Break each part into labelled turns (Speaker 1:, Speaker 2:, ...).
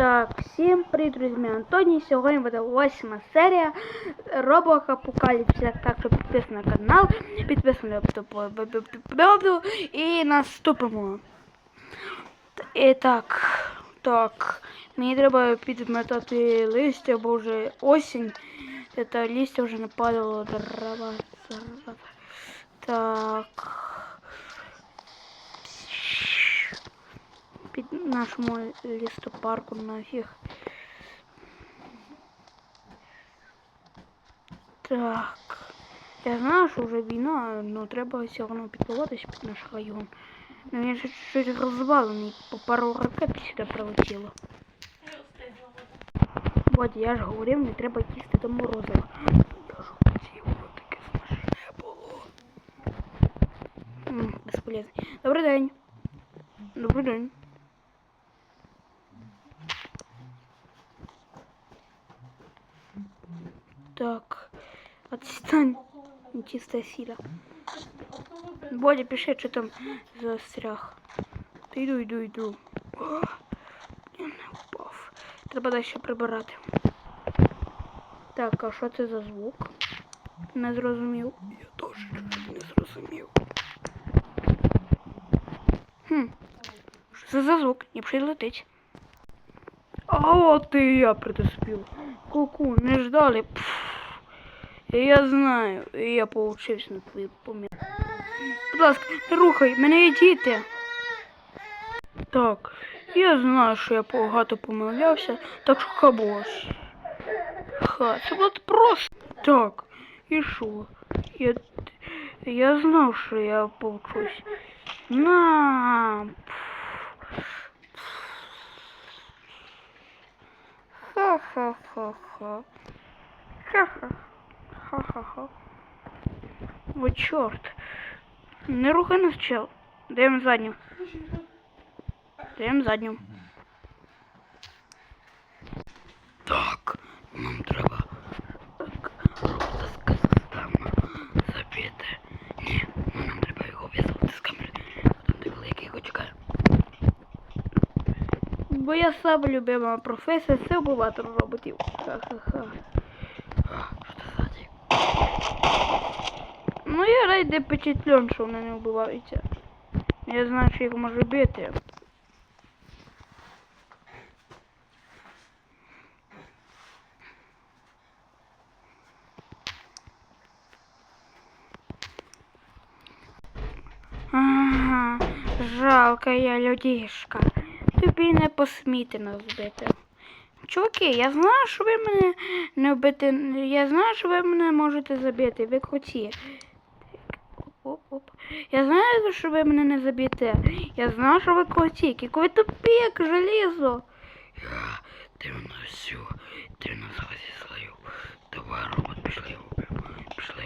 Speaker 1: Так, всім привіт, друзі, Антоній. Сьогодні буде восьма серія Roblox Апокаліпсис. Так що підписуйтесь на канал, підписуйтесь і наступимо. І так, так, мені треба підметати листя, бо вже осінь. Це листя вже нападало дрова. Так. під нашому лістопарку нафіг. Так. Я знаю, що вже війна, але треба все одно підпливатися під наш район. Ну він же щось розвалений, по пару ракет сюди прилетіло. От я ж говорив, не треба їсти до морозива. Я ж хотів, воно таке смачне було. М, Безполезний. Добрий день. Добрий день. Так, отстань, нечистая сила. Бодя, пиши, что там застряг. Та йду, йду, йду. О, не впав. Треба далі прибирати. Так, а що це за звук? Не зрозумів. Я теж не зрозумів. Хм. Що це за звук? Не прилетить. А от і я придоспів. Ку-ку, не ждали. Пф. Я знаю, я поучився на твої поміри. Будь ласка, не рухай, мене є діти. Так, я знаю, що я багато помилявся, так що хабош. Ха, це було просто. Так, і що? Я, я знав, що я повчусь. На. Ха-ха-ха-ха. Ха-ха. Ха-ха-ха. О, чорт. Не рухай нас, чел. Даємо задню. Даємо задню.
Speaker 2: Так, нам треба так, робота з Казахстану забити. Ні, ну нам треба його в'язати з камери. Там де великий його чекає.
Speaker 1: Бо я сам любима професія, це вбивати роботів. Ха-ха-ха.
Speaker 2: А, що це ззаді?
Speaker 1: Ну я рейде впечатлен, що вони не вбиваються. Я знаю, що їх може бити. Ага, жалка я людішка. Тобі не посміти нас бити. Чуваки, я знаю, що ви мене не вбити. Я знаю, що ви мене можете забити. Ви круті. Оп-оп. Я знаю, що ви мене не заб'єте. Я знаю, що ви круті. Які ви тупі, як желізо.
Speaker 2: Я дивно всю, дивно зараз злаю. Давай, робот, пішли. Пішли.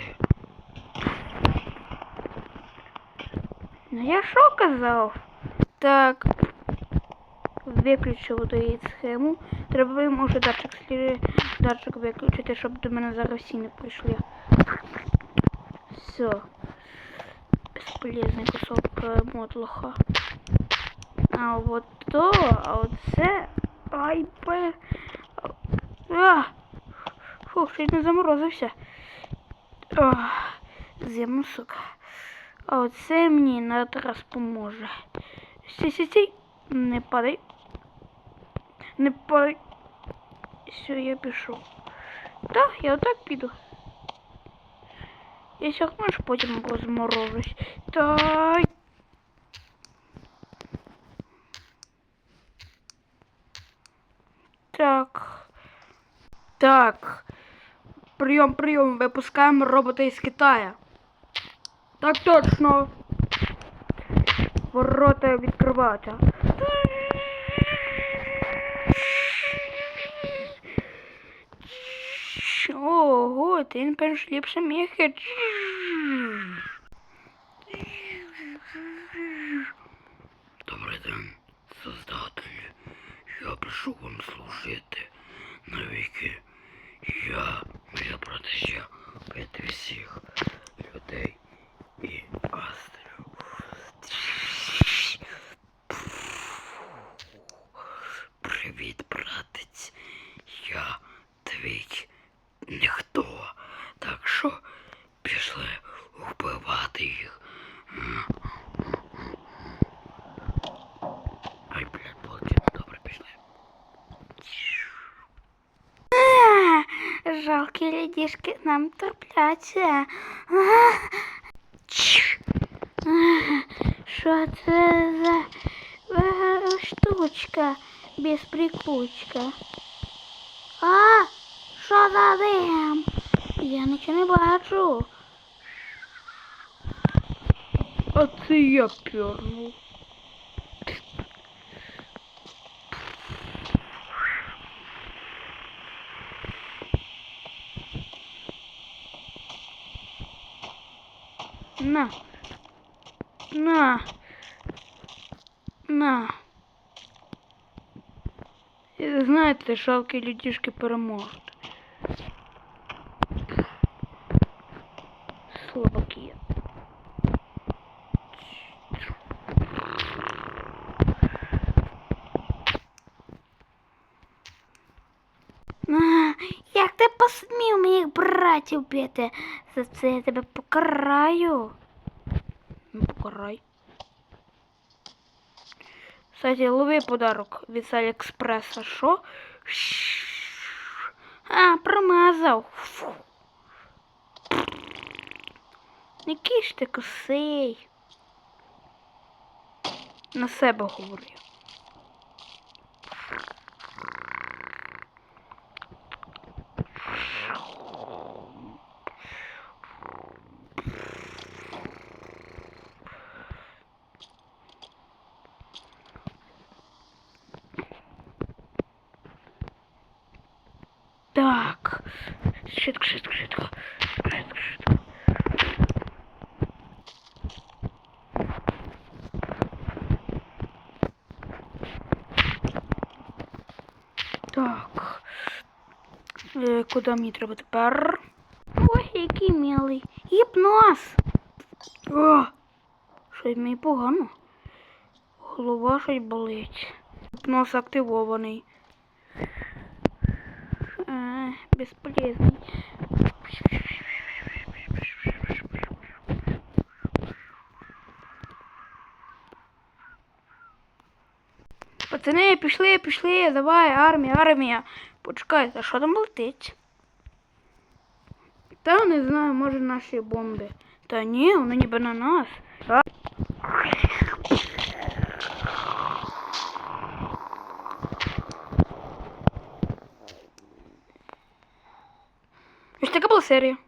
Speaker 1: Ну я що казав? Так. Виключив її схему. Треба вже датчик слі... датчик виключити, щоб до мене зараз всі не прийшли. Все. Безполезний кусок е, мотлоха. А от то, а от це. Ай бе. А! Фух, чуть не заморозився. Зиму, сука. А оце мені на раз поможе. Сі, сі, сі. Не падай. Не падай. Все, я пішов. Так, я отак піду. Я ж потім розморожусь. Так. Так. Так. Прийом, прийом. Випускаємо робота із Китая. Так точно. Ворота відкриваються. Ого, ти він певно ліпше міхи.
Speaker 2: Добрий день, создателі. Я прийшов вам служити навіки.
Speaker 1: жалкі людішки нам трапляться. Чш. Що це за е, штучка без прикучка? А, що за дим? Я нічого не бачу. А це я пірнув. На. На. На. І Знаєте, шалки людішки переможуть. Слабаки. А, як ти посмів моїх братів бити? За це я тебе покараю. Ну, покарай. Кстати, лови подарок від Аліекспреса. Що? А, промазав. Фу. Який ж ти косий. На себе говорю. Так. Швидко, швидко, швидко. Швидко, швидко. Так. Е, куди мені треба тепер? Ой, який милий. Гіпноз. О, щось мені погано. Голова щось болить. Гіпноз активований. А, бесполезный. Пацани, пішли, пішли, давай, армія, армія. Почекайте, що там летить? Та не знаю, може наші бомби. Та ні, вони ніби на нас. А?